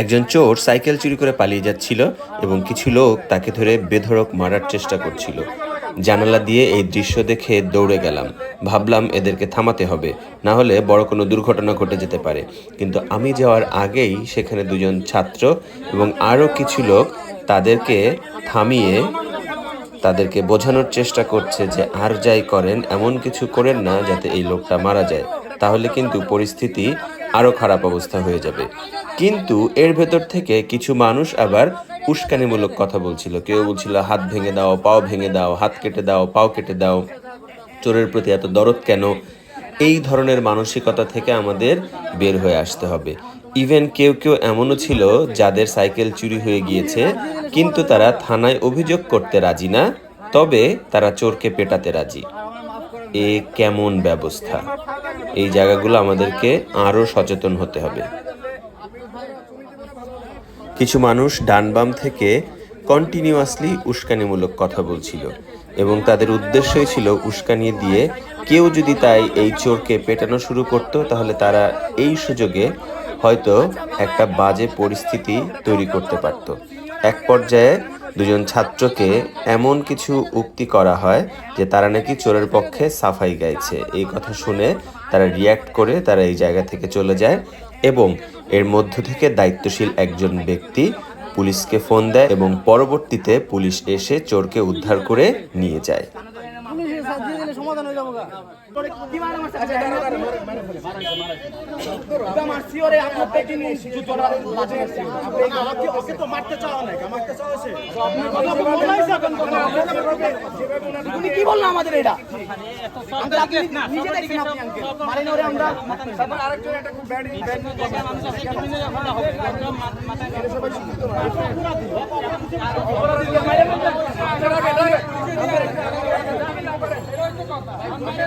একজন চোর সাইকেল চুরি করে পালিয়ে যাচ্ছিল এবং কিছু লোক তাকে ধরে বেধড়ক মারার চেষ্টা করছিল। জানালা দিয়ে এই দৃশ্য দেখে দৌড়ে গেলাম। ভাবলাম এদেরকে থামাতে হবে, না হলে বড় কোনো দুর্ঘটনা ঘটে যেতে পারে। কিন্তু আমি যাওয়ার আগেই সেখানে দুজন ছাত্র এবং আরও কিছু লোক তাদেরকে থামিয়ে তাদেরকে বোঝানোর চেষ্টা করছে যে আর যাই করেন, এমন কিছু করেন না যাতে এই লোকটা মারা যায়। তাহলে কিন্তু পরিস্থিতি আরও খারাপ অবস্থা হয়ে যাবে। কিন্তু এর ভেতর থেকে কিছু মানুষ আবার উস্কানিমূলক কথা বলছিল। কেউ বলছিল, হাত ভেঙে দাও, পাও ভেঙে দাও, হাত কেটে দাও, পাও কেটে দাও। চোরের প্রতি এত দরদ কেন? এই ধরনের মানসিকতা থেকে আমাদের বের হয়ে আসতে হবে। ইভেন কেউ কেউ এমনও ছিল যাদের সাইকেল চুরি হয়ে গিয়েছে, কিন্তু তারা থানায় অভিযোগ করতে রাজি না, তবে তারা চোরকে পেটাতে রাজি। এ কেমন ব্যবস্থা? এই জায়গাগুলো আমাদেরকে আরও সচেতন হতে হবে। কিছু মানুষ ডানবাম থেকে কন্টিনিউয়াসলি উস্কানিমূলক কথা বলছিল এবং তাদের উদ্দেশ্যই ছিল উস্কানি দিয়ে কেউ যদি তাই এই চোরকে পেটানো শুরু করত, তাহলে তারা এই সুযোগে হয়তো একটা বাজে পরিস্থিতি তৈরি করতে পারত। এক পর্যায়ে দুজন ছাত্রকে এমন কিছু উক্তি করা হয় যে তারা নাকি চোরের পক্ষে সাফাই গাইছে। এই কথা শুনে তারা রিয়্যাক্ট করে তারা এই জায়গা থেকে চলে যায় এবং এর মধ্য থেকে দায়িত্বশীল একজন ব্যক্তি পুলিশকে ফোন দেয় এবং পরবর্তীতে পুলিশ এসে চোরকে উদ্ধার করে নিয়ে যায়। দিলে সমাধান হয়ে যাব কি বলল আমাদের এটা আমরা আপনি নিজে দেখছেন আপনি আঙ্কেল মারেন ওরে আমরা কেন